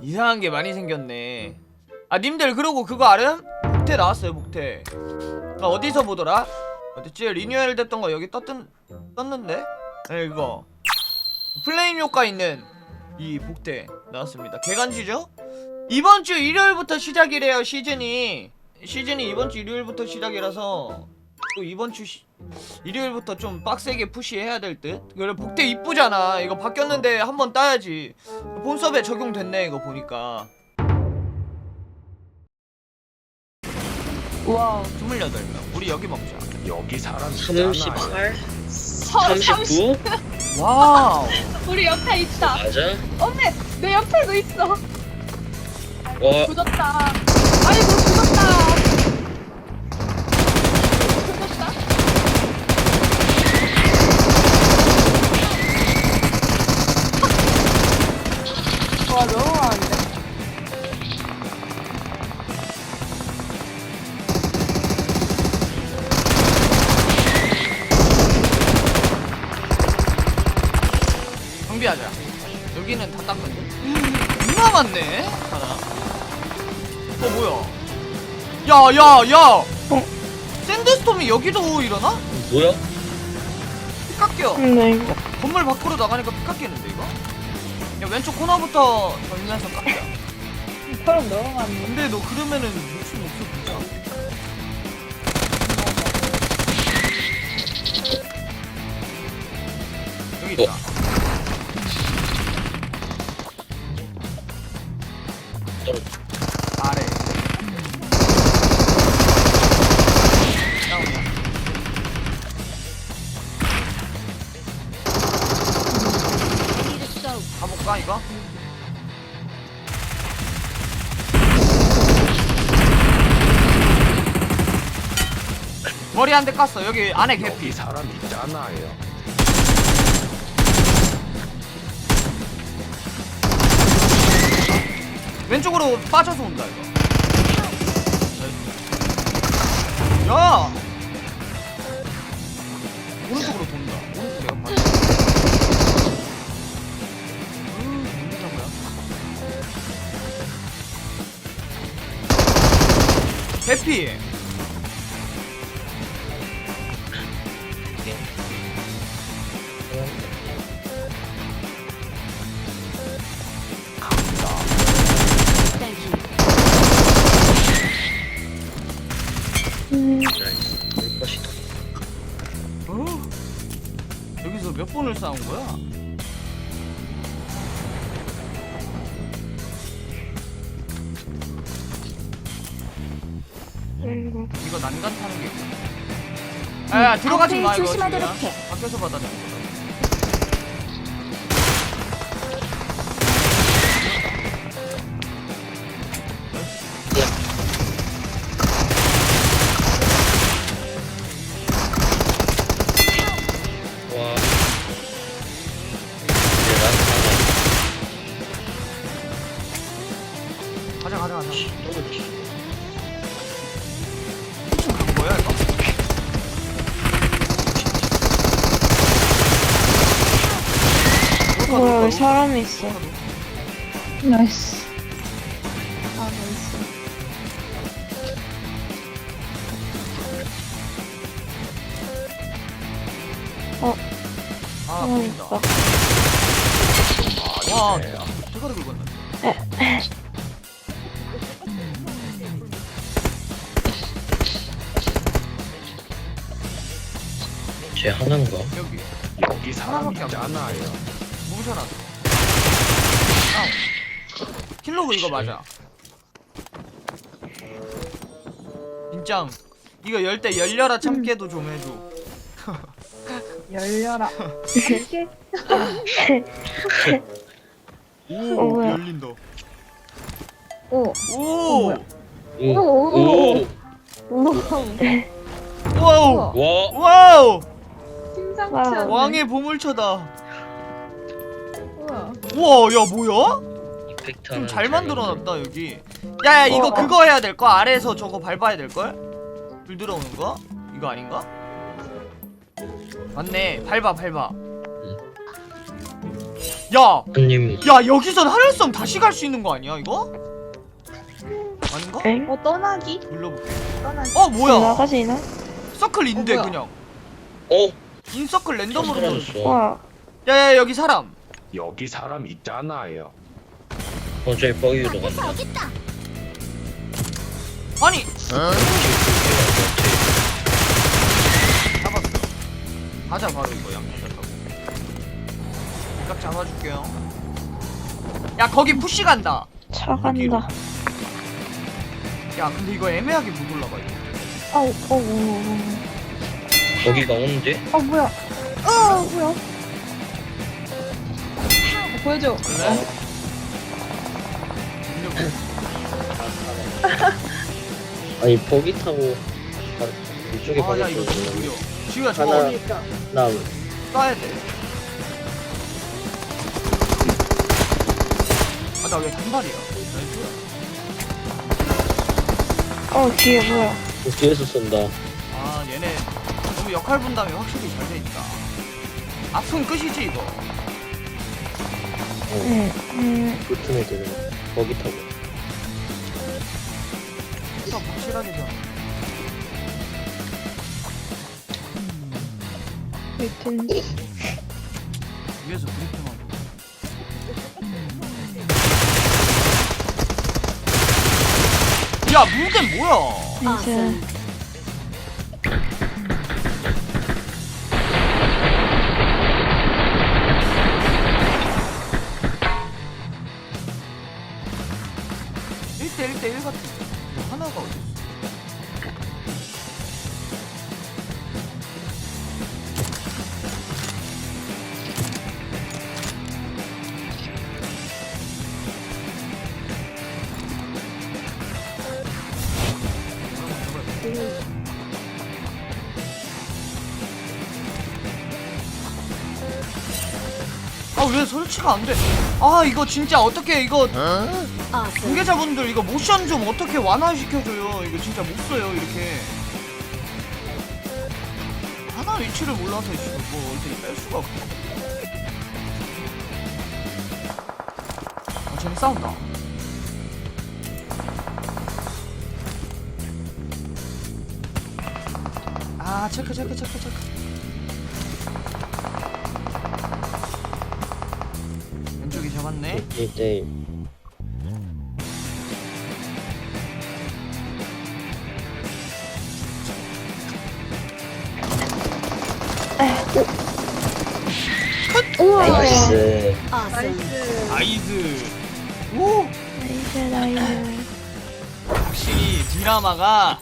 이상한 게 많이 생겼네 아 님들 그러고 그거 알음? 복태 나왔어요 복태 아 어디서 보더라? 어딨지? 리뉴얼 됐던 거 여기 떴던, 떴는데? 네 이거 플레임 효과 있는 이 복태 나왔습니다 개간지죠? 이번 주 일요일부터 시작이래요 시즌이 시즌이 이번 주 일요일부터 시작이라서 또 이번 주 시, 일요일부터 좀 빡세게 푸시해야 될 듯? 그래 복대 이쁘잖아. 이거 바뀌었는데 한번 따야지. 본 서버에 적용됐네 이거 보니까. 와 28명. 우리 여기 먹자. 여기 사람 있잖아요. 38? 서, 39? 와우. 우리 옆에 있다. 맞아? 어메 내 옆에도 있어. 와, 굳었다 어 뭐야 야야야 샌드스톰이 여기도 일어나? 뭐야? 피 깎여 네. 건물 밖으로 나가니까 피 깎이는데 이거? 야 왼쪽 코너부터 돌면서 깎자 사람 너무 많네 근데 너 그러면은 목숨 없어 진짜 여기 있다 떨어져. 한 대 깠어. 여기 안에 개피. 사람 있잖아요. 왼쪽으로 빠져서 온다 이거. 야! 오른쪽으로 돈다. 오른쪽 내가 뭐야? 해피 이거 난간 타는 게 있구나. 아, 들어가지 마 이거. 조심하도록. 해. 밖에서 받아야 가자 가자 가자. 뭐야 이거? 뭐야, 여기 사람이 있어. 나이스 아 나이스 아 사람 보인다. 있어. 와, 네. 대가리 긁었네. 쟤 하나인가? 여기 여기 사람 하나밖에 안 있잖아요. 아, 킬로그 이거 맞아. 진짱 이거 열 때 열려라 참깨도 좀 해줘. 열려라 오, 어, 뭐야. 열린다. 오 오, 뭐야? 오. 오. 오. 우와 와우, 와. 와우, 심상치. 않네 왕의 보물처다. 우와 우와, 야 뭐야? 좀잘잘 만들어놨다 여기. 야야 이거 어. 그거 해야 될 거. 아래에서 저거 밟아야 될 걸? 불 들어오는 거? 이거 아닌가? 맞네. 밟아 밟아. 야! 한님 야 여기선 하늘섬 다시 갈 수 있는 거 아니야 이거? 아닌가? 엥? 어 떠나기? 눌러볼게 떠나기. 어 뭐야 나가시나? 서클 인데 어, 뭐야? 그냥 어? 인서클 랜덤으로 떨어져 사라졌어. 와. 야야 여기 사람. 여기 사람 있잖아요. 어 저기 버기로 간다. 아니. 잡았어. 가자 바로 이거 양념 타고. 딱 잡아줄게요. 야 거기 푸시 간다. 차 간다. 야 근데 이거 애매하게 못 올라가 이거. 아우, 어, 어, 어, 거기가 오는데? 어. 아, 뭐야. 아, 뭐야. 어, 보여줘. 아니 버기 타고 가- 이쪽에 아 야 버기 이거 타고 너무 느려 지우야 저거 하나- 어디 나 쏴야 돼. 아, 나 왜 단발이야? 어, 뒤에 뭐야. 뒤에서 쏜다 아, 얘네 너무 역할 분담이 확실히 잘 돼 있다. 아픈 끝이지, 이거. 응, 음, 붙은 애들은 버기 타고 딱 확실하게 좀. 하여튼. 위에서 브리핑하고. 야, 무게 뭐야? 이제. 일대일대일 같은 거. 이거 하나가 어딨어? 아 왜 설치가 안 돼? 아 이거 진짜 어떻게 이거 아, 네. 관계자분들 이거 모션 좀 어떻게 완화시켜줘요? 이거 진짜 못 써요 이렇게. 하나 위치를 몰라서 지금 뭐 어떻게 뺄 수가 없고. 아 쟤는 싸운다. 아 체크 체크 체크 체크. 왼쪽이 잡았네. 1대1 나이스 나이스. 나이스. 오. 나이스, 나이스. 확실히 디라마가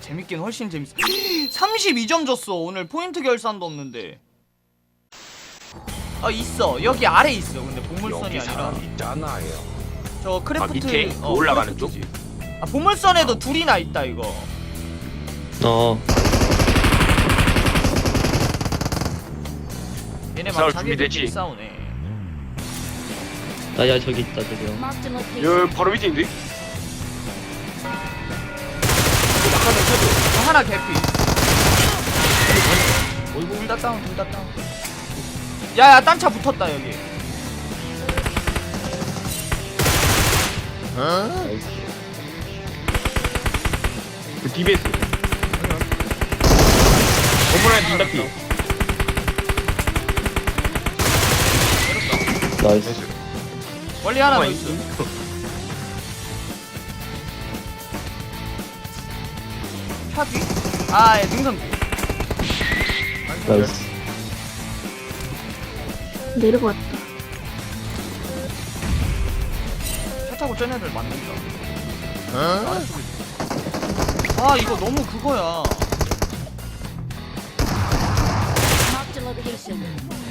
재밌긴 훨씬 재밌어. 32점 줬어. 오늘 포인트 결산도 없는데. 어 있어. 여기 아래 있어. 근데 보물선이 여기 아니라 사람 있잖아요. 저 크래프트 밑에? 어, 올라가는 크래프트지. 아 보물선에도 둘이나 있다 이거. 어 얘네 막 싸울 자기들끼리 준비됐지? 싸우네. 나야 저기 있다 저기요 여기 바로 밑에 있는데? 저 하나 개피. 어이구 둘다 다운 둘 다 다운. 야야 딴 차 붙었다 여기. 나이스 그 DBS. 건물에 눈답기. 나이스 멀리 하나 더 있어. 차뒤? 아, 예, 능선 뒤. 나이스 내려갔다. 차 타고 쩐 애들 만든다. 아래쪽에 있어. 아, 이거 너무 그거야. Marked a location.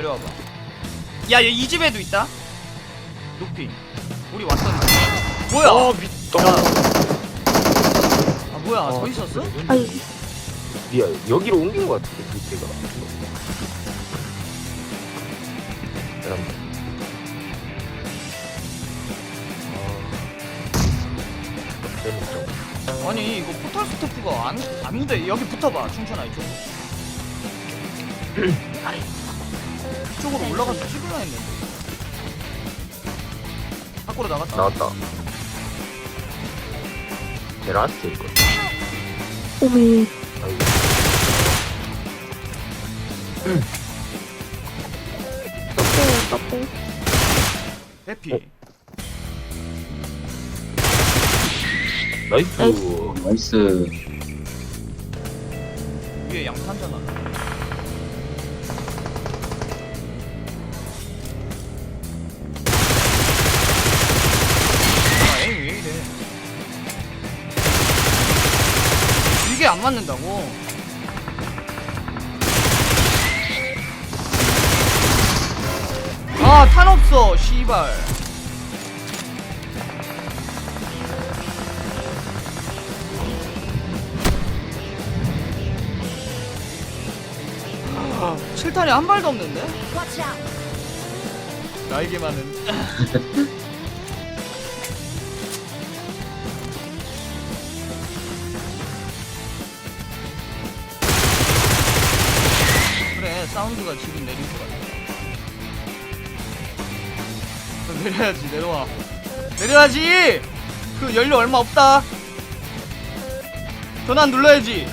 내려와봐. 야, 얘 이 집에도 있다. 높이. 우리 집. 뭐야? 어, 밑, 너. 아, 뭐야? 저 있었어? 아이, 미안, 여기로 옮긴 것 같은데, 밑에가. 잠깐만. 대문점. 아니 이거 포탈 스태프가 안 안돼 여기 붙어봐 충천아 이쪽. 이쪽으로 올라가서 찍으려 했는데. 밖으로 나갔다. 나왔다. 제 라스 있거든. 오메. 아이고. 깜빡. 대피. 어? 나이스. 나이스. 위에 양탄잖아. 안 맞는다고? 아, 탄 없어, 씨발. 아, 7탄이 한 발도 없는데? 나에게만은 사운드가 지금 내릴 것 같아 그럼 내려야지 내려와 내려야지 그 연료 얼마 없다 전환 눌러야지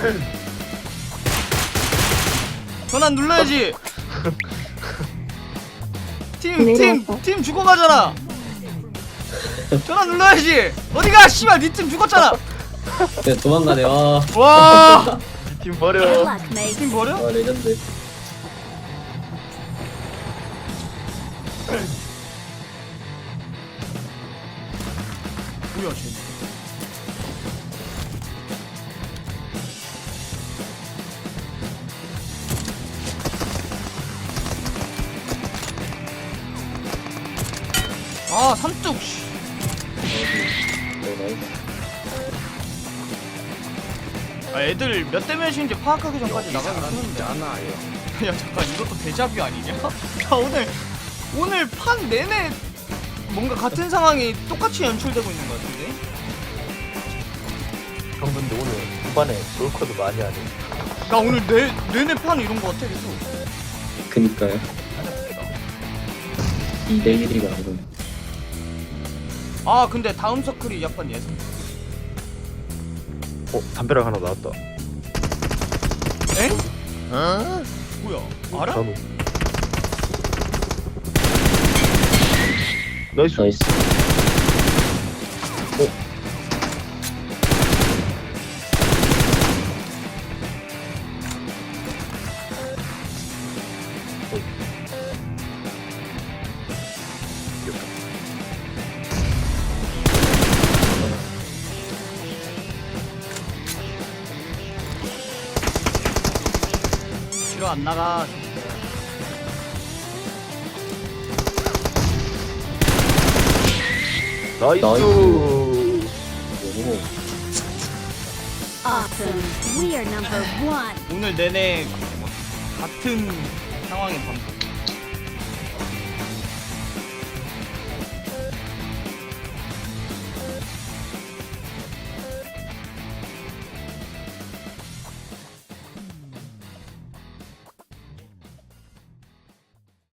전환 눌러야지 팀, 팀. 팀 죽어가잖아. 전화 눌러야지. 어디가? 씨발, 니팀 죽었잖아. 네, 도망가네. 와, 와, 팀 버려. 팀 버려? 와 레전드. 아, 삼뚝. 아, 애들 몇 대 몇인지 파악하기 전까지 나가기 힘든데. 않아요. 야 잠깐 이것도 데자뷰 아니냐? 야 오늘 오늘 판 내내 뭔가 같은 상황이 똑같이 연출되고 있는 것 같은데? 형 근데 오늘 후반에 솔코드 많이 하네. 나 오늘 내 내내 판 이런 거 같아 계속. 그니까요. 2대 1이가 지금. 아 근데 다음 서클이 약간 예상. 어 담벼락 하나 나왔다. 에? 뭐야? 알아? 나이스. 나이스. 뒤로 안 나가. 나이스. 나이스. 오. Awesome. We are number one. 오늘 내내 같은 상황이 반복.